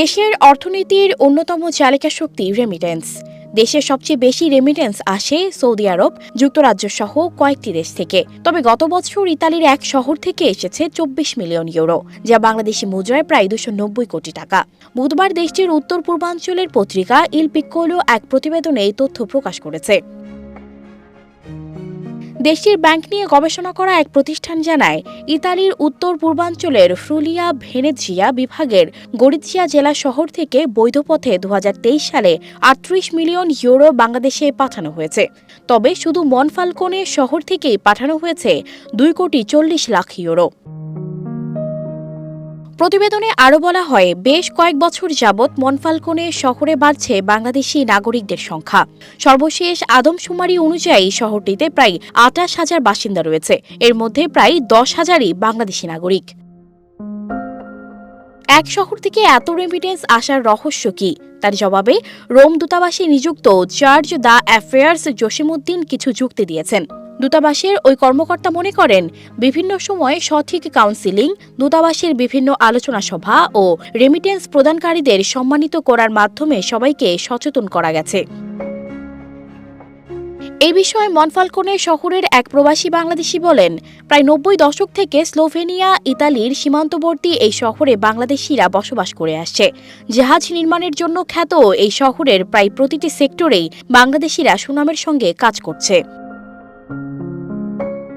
দেশের অর্থনীতির অন্যতম চালিকা শক্তি রেমিটেন্স দেশের সবচেয়ে বেশি রেমিটেন্স আসে সৌদি আরব, যুক্তরাজ্য সহ কয়েকটি দেশ থেকে। তবে গত বছর ইতালির এক শহর থেকে এসেছে চব্বিশ মিলিয়ন ইউরো, যা বাংলাদেশি মুদ্রায় প্রায় দুশো নব্বই কোটি টাকা। বুধবার দেশটির উত্তর পূর্বাঞ্চলের পত্রিকা ইল পিক্কোলো এক প্রতিবেদনে এই তথ্য প্রকাশ করেছে। দেশটির ব্যাংক নিয়ে গবেষণা করা এক প্রতিষ্ঠান জানায়, ইতালির উত্তর পূর্বাঞ্চলের ফ্রুলিয়া ভেনেজিয়া বিভাগের গরিজিয়া জেলা শহর থেকে বৈধ পথে দু হাজার তেইশ সালে আটত্রিশ মিলিয়ন ইউরো বাংলাদেশে পাঠানো হয়েছে। তবে শুধু মনফালকোনে শহর থেকেই পাঠানো হয়েছে দুই কোটি চল্লিশ লাখ ইউরো। প্রতিবেদনে আরও বলা হয়, বেশ কয়েক বছর যাবৎ মনফালকোনে শহরে বাড়ছে বাংলাদেশি নাগরিকদের সংখ্যা। সর্বশেষ আদমশুমারি অনুযায়ী শহরটিতে প্রায় আটাশ হাজার বাসিন্দা রয়েছে। এর মধ্যে প্রায় দশ হাজারই বাংলাদেশি নাগরিক। এক শহর থেকে এত রেমিটেন্স আসার রহস্য কি? তার জবাবে রোম দূতাবাসে নিযুক্ত চার্জ দ্য অ্যাফেয়ার্স জসিমুদ্দিন কিছু যুক্তি দিয়েছেন। দূতাবাসের ওই কর্মকর্তা মনে করেন, বিভিন্ন সময়ে সঠিক কাউন্সিলিং দূতাবাসের বিভিন্ন আলোচনা সভা ও রেমিটেন্স প্রদানকারীদের সম্মানিত করার মাধ্যমে সবাইকে সচেতন করা গেছে। এই বিষয়ে মনফালকোনে শহরের এক প্রবাসী বাংলাদেশি বলেন, প্রায় নব্বই দশক থেকে স্লোভেনিয়া, ইতালির সীমান্তবর্তী এই শহরে বাংলাদেশিরা বসবাস করে আসছে। জাহাজ নির্মাণের জন্য খ্যাত এই শহরের প্রায় প্রতিটি সেক্টরেই বাংলাদেশিরা সুনামের সঙ্গে কাজ করছে।